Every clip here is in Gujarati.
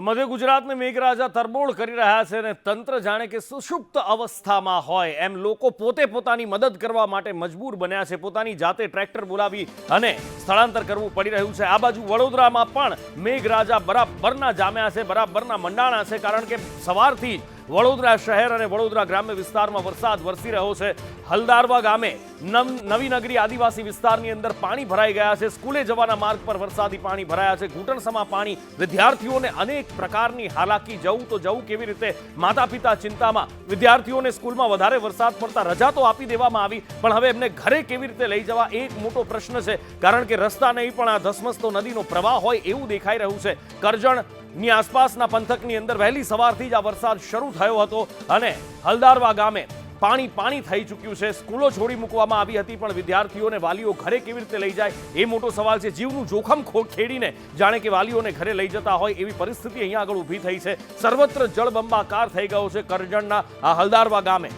મધ્ય ગુજરાતને મેઘરાજા તરબોળ કરી રહ્યા છે અને તંત્ર જાણે કે સુષુપ્ત અવસ્થામાં હોય. એમ લોકો પોતે પોતાની મદદ કરવા માટે મજબૂર બન્યા છે. પોતાની જાતે ટ્રેક્ટર બોલાવી અને સ્થળાંતર કરવું પડી રહ્યું છે. આ બાજુ વડોદરામાં પણ મેઘરાજા બરાબરના જામ્યા છે, બરાબરના મંડાણા છે. કારણ કે સવારથી જ વડોદરા શહેર અને વડોદરા ગ્રામ્ય વિસ્તારમાં વરસાદ વરસી રહ્યો છે. હલદારવા ગામે નવી નગરી આદિવાસી વિસ્તારની અંદર પાણી ભરાઈ ગયા છે. સ્કૂલે જવાના માર્ગ પર વરસાદી પાણી ભરાયા છે. ઘૂંટણસમાં પાણી વિદ્યાર્થીઓને અનેક પ્રકારની હાલાકી, જવું તો જવું કેવી રીતે? માતા પિતા ચિંતામાં વિદ્યાર્થીઓને સ્કૂલમાં વધારે વરસાદ પડતા રજા તો આપી દેવામાં આવી, પણ હવે એમને ઘરે કેવી રીતે લઈ જવા? એક મોટો પ્રશ્ન છે. કારણ કે રસ્તા નહીં, પણ આ ધસમસતો નદીનો પ્રવાહ હોય એવું દેખાઈ રહ્યું છે. કરજણની આસપાસના પંથકની અંદર વહેલી સવારથી જ આ વરસાદ શરૂ થયો હતો અને હલદારવા ગામે પાણી પાણી થઈ ચૂક્યું છે. સ્કૂલો છોડી મૂકવામાં આવી હતી, પણ વિદ્યાર્થીઓને વાલીઓ ઘરે કેવી રીતે લઈ જાય એ મોટો સવાલ છે. જીવનું જોખમ ખેડીને જાણે કે વાલીઓને ઘરે લઈ જતા હોય એવી પરિસ્થિતિ અહીંયા આગળ ઊભી થઈ છે. સર્વત્ર જળબંબાકાર થઈ ગયો છે કરજણના આ હલદારવા ગામે.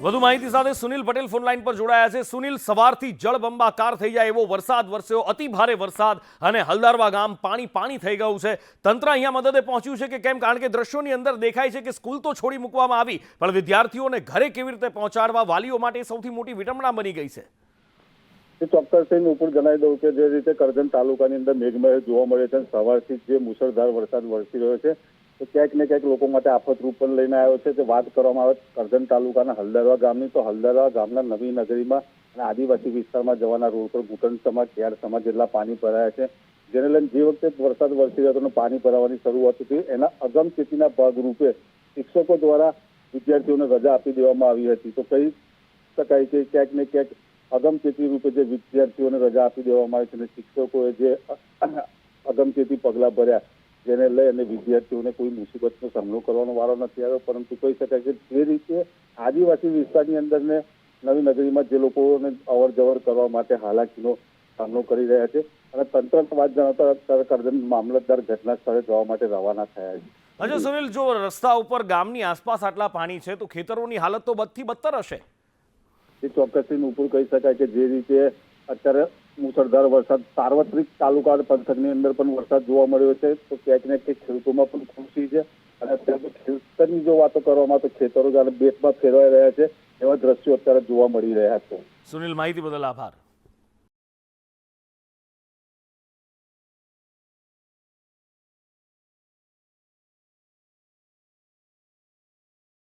વધુ માહિતી સાથે સુનિલ પટેલ ફોન લાઈન પર જોડાયા છે. સુનિલ, સવારથી જળબંબાકાર થઈ જાય એવો વરસાદ વરસ્યો. અતિ ભારે વરસાદ અને હલદારવા ગામ પાણી પાણી થઈ ગયું છે. તંત્ર અહીંયા મદદે પહોંચ્યું છે કે કેમ? કારણ કે દ્રશ્યોની અંદર દેખાય છે કે સ્કૂલ તો છોડી મૂકવામાં આવી, પણ વિદ્યાર્થીઓને ઘરે કેવી રીતે પહોંચાડવા વાલીઓ માટે સૌથી મોટી વિટંબણા બની ગઈ છે. એ ચોક્કસ હું ઉપર જણાવી દઉં કે જે રીતે કરજણ તાલુકાની અંદર મેઘમહેર જોવા મળે છે સવારથી જે મુસળધાર વરસાદ વરસી રહ્યો છે, તો ક્યાંક ને ક્યાંક લોકો માટે આફત રૂપ પણ લઈને આવ્યો છે. તે વાત કરવામાં આવે કરજણ તાલુકાના હલદરવા ગામની, તો હલદરવા ગામના નવી નગરીમાં અને આદિવાસી વિસ્તારમાં જવાના રોડ પર ઘૂંટણસમા ખેડ સમાજ જેટલા પાણી ભરાયા છે. જેને લઈને જે વખતે વરસાદ વરસી રહ્યો હતો પાણી ભરાવાની શરૂઆત હતી, એના અગમચેતીના ભાગરૂપે શિક્ષકો દ્વારા વિદ્યાર્થીઓને રજા આપી દેવામાં આવી હતી. તો કહી શકાય કે ક્યાંક ને ક્યાંક અગમચેતી રૂપે જે વિદ્યાર્થીઓને રજા આપી દેવામાં આવી છે અને શિક્ષકોએ જે અગમચેતી પગલાં ભર્યા જેને લઈ અને વિદ્યાર્થીઓને કોઈ મુસીબતનો સામનો કરવાનો વારો નથી આવ્યો, પરંતુ કહી શકાય કે જે રીતે આદિવાસી વિસ્તારની અંદરને નવી નગરીમાં જે લોકોને અવર જવર કરવા માટે હાલાકીનો સામનો કરી રહ્યા છે અને તંત્ર વાત જણાવતા કરજણ મામલતદાર ઘટના સ્થળે જવા માટે રવાના થયા છે. હજુ સુનિલ, જો રસ્તા ઉપર ગામની આસપાસ આટલા પાણી છે, તો ખેતરોની હાલત તો બદથી બદતર હશે. એ ચોક્કસથી ઉપર કહી શકાય કે જે રીતે અત્યારે મુસળધાર વરસાદ, સાર્વત્રિક તાલુકા પંથકની અંદર પણ વરસાદ જોવા મળ્યો છે, તો ક્યાંક ને ક્યાંક ખેડૂતોમાં પણ ખુશી છે. અને અત્યારે ખેડૂતની જો વાતો કરવામાં તો ખેતરો જાણે બેટમાં ફેરવાઈ રહ્યા છે, એવા દ્રશ્યો અત્યારે જોવા મળી રહ્યા છે. સુનિલ, માહિતી બદલ આભાર.